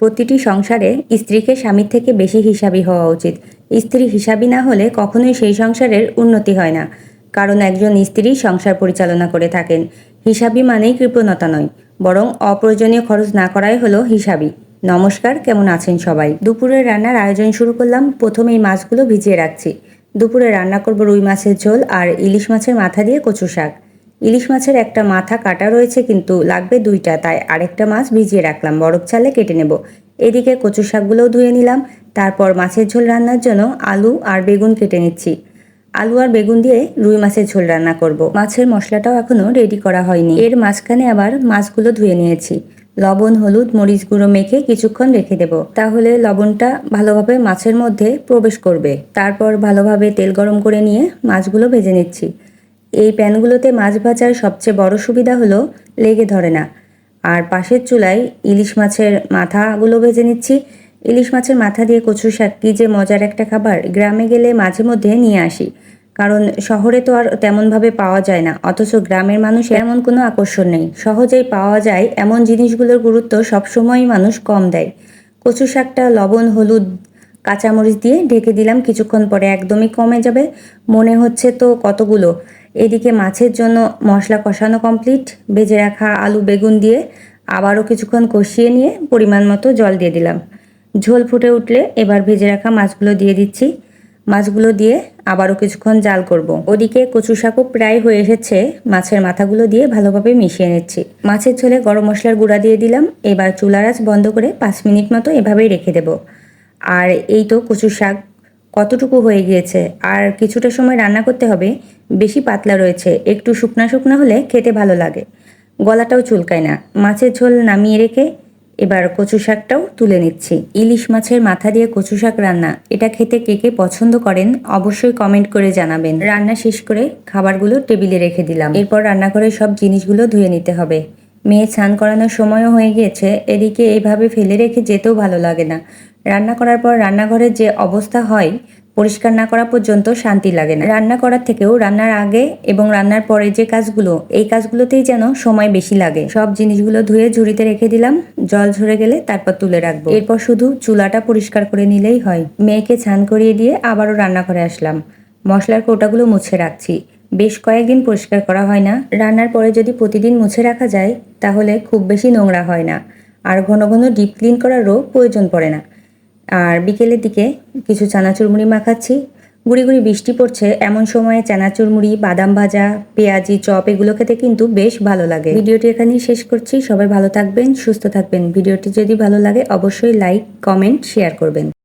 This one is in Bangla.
প্রতিটি সংসারে স্ত্রীকে স্বামীর থেকে বেশি হিসাবী হওয়া উচিত। স্ত্রী হিসাবী না হলে কখনোই সেই সংসারের উন্নতি হয় না। কারণ একজন স্ত্রী সংসার পরিচালনা করে থাকেন। হিসাবী মানেই কৃপণতা নয়, বরং অপ্রয়োজনীয় খরচ না করাই হলো হিসাবী। নমস্কার, কেমন আছেন সবাই? দুপুরের রান্নার আয়োজন শুরু করলাম প্রথমে এই মাছগুলো ভিজিয়ে রাখছি। দুপুরে রান্না করব রুই মাছের ঝোল আর ইলিশ মাছের মাথা দিয়ে কচু শাক ইলিশ মাছের একটা মাথা কাটা রয়েছে কিন্তু লাগবে দুইটা, তাই আরেকটা মাছ ভিজিয়ে রাখলাম। বরফ চালে কেটে নেব। এদিকে কচু শাকগুলোও ধুয়ে নিলাম। তারপর মাছের ঝোল রান্নার জন্য আলু আর বেগুন কেটে নিচ্ছি। আলু আর বেগুন দিয়ে রুই মাছের ঝোল রান্না করব। মাছের মশলাটাও এখনও রেডি করা হয়নি। এর মাঝখানে আবার মাছগুলো ধুয়ে নিয়েছি। লবণ, হলুদ, মরিচ গুঁড়ো মেখে কিছুক্ষণ রেখে দেব। তাহলে লবণটা ভালোভাবে মাছের মধ্যে প্রবেশ করবে। তারপর ভালোভাবে তেল গরম করে নিয়ে মাছগুলো ভেজে নিচ্ছি। এই প্যানগুলোতে মাছ ভাজার সবচেয়ে বড় সুবিধা হলো লেগে ধরে না। আর পাশের চুলায় ইলিশ মাছের মাথাগুলো ভেজে নিচ্ছি। ইলিশ মাছের মাথা দিয়ে কচু শাক কী যে মজার একটা খাবার, গ্রামে গেলে মাঝে মধ্যে নিয়ে আসি। কারণ শহরে তো আর তেমনভাবে পাওয়া যায় না, অথচ গ্রামের মানুষের এমন কোনো আকর্ষণ নেই। সহজেই পাওয়া যায় এমন জিনিসগুলোর গুরুত্ব সবসময়ই মানুষ কম দেয়। কচু শাকটা লবণ, হলুদ, কাঁচামরিচ দিয়ে ঢেকে দিলাম, কিছুক্ষণ পরে একদমই কমে যাবে। মনে হচ্ছে তো কতগুলো। এদিকে মাছের জন্য মশলা কষানো কমপ্লিট ভেজে রাখা আলু বেগুন দিয়ে আবারও কিছুক্ষণ কষিয়ে নিয়ে পরিমাণ মতো জল দিয়ে দিলাম। ঝোল ফুটে উঠলে এবার ভেজে রাখা মাছগুলো দিয়ে দিচ্ছি। মাছগুলো দিয়ে আবারও কিছুক্ষণ জাল করব। ওদিকে কচু শাকও প্রায় হয়ে এসেছে। মাছের মাথাগুলো দিয়ে ভালোভাবে মিশিয়ে নিচ্ছি। মাছের ঝোলে গরম মশলার গুঁড়া দিয়ে দিলাম। এবার চুলার আঁচ বন্ধ করে পাঁচ মিনিট মতো এভাবেই রেখে দেব। আর এই তো কচু শাক কতটুকু হয়ে গিয়েছে? আর কিছুটা সময় রান্না করতে হবে, বেশি পাতলা রয়েছে, একটু শুকনা শুকনা হলে খেতে ভালো লাগে। গলাটাও চুলকায় না। মাছের ঝোল নামিয়ে রেখে এবার কচু শাকটাও তুলে নিচ্ছি। ইলিশ মাছের মাথা দিয়ে কচু শাক রান্না, এটা খেতে কে কে পছন্দ করেন অবশ্যই কমেন্ট করে জানাবেন। রান্না শেষ করে খাবারগুলো টেবিলে রেখে দিলাম। এরপর রান্নাঘরে সব জিনিসগুলো ধুয়ে নিতে হবে। মেয়ে স্নান করানোর সময়ও হয়ে গিয়েছে, এদিকে এইভাবে ফেলে রেখে যেতেও ভালো লাগে না। রান্না করার পর রান্নাঘরের যে অবস্থা হয়, পরিষ্কার না করা পর্যন্ত শান্তি লাগে না। রান্না করার থেকেও রান্নার আগে এবং রান্নার পরে যে কাজগুলো, এই কাজগুলোতেই যেন সময় বেশি লাগে। সব জিনিসগুলো ধুয়ে ঝুড়িতে রেখে দিলাম, জল ঝরে গেলে তারপর তুলে রাখব। এরপর শুধু চুলাটা পরিষ্কার করে নিলেই হয়। মেয়েকে ছান করিয়ে দিয়ে আবারও রান্না করে আসলাম। মশলার কৌটাগুলো মুছে রাখছি। বেশ কয়েকদিন পরিষ্কার করা হয় না। রান্নার পরে যদি প্রতিদিন মুছে রাখা যায়, তাহলে খুব বেশি নোংরা হয় না। আর ঘন ঘন ডিপ ক্লিন করারও প্রয়োজন পড়ে না। আর বিকেলের দিকে কিছু চানাচুর মুড়ি মাখাচ্ছি। গুড়ি গুড়ি বৃষ্টি পড়ছে। এমন সময়ে চানাচুর মুড়ি বাদাম ভাজা, পেঁয়াজি, চপ এগুলো খেতে কিন্তু বেশ ভালো লাগে। ভিডিওটি এখানেই শেষ করছি। সবাই ভালো থাকবেন, সুস্থ থাকবেন। ভিডিওটি যদি ভালো লাগে, অবশ্যই লাইক, কমেন্ট, শেয়ার করবেন।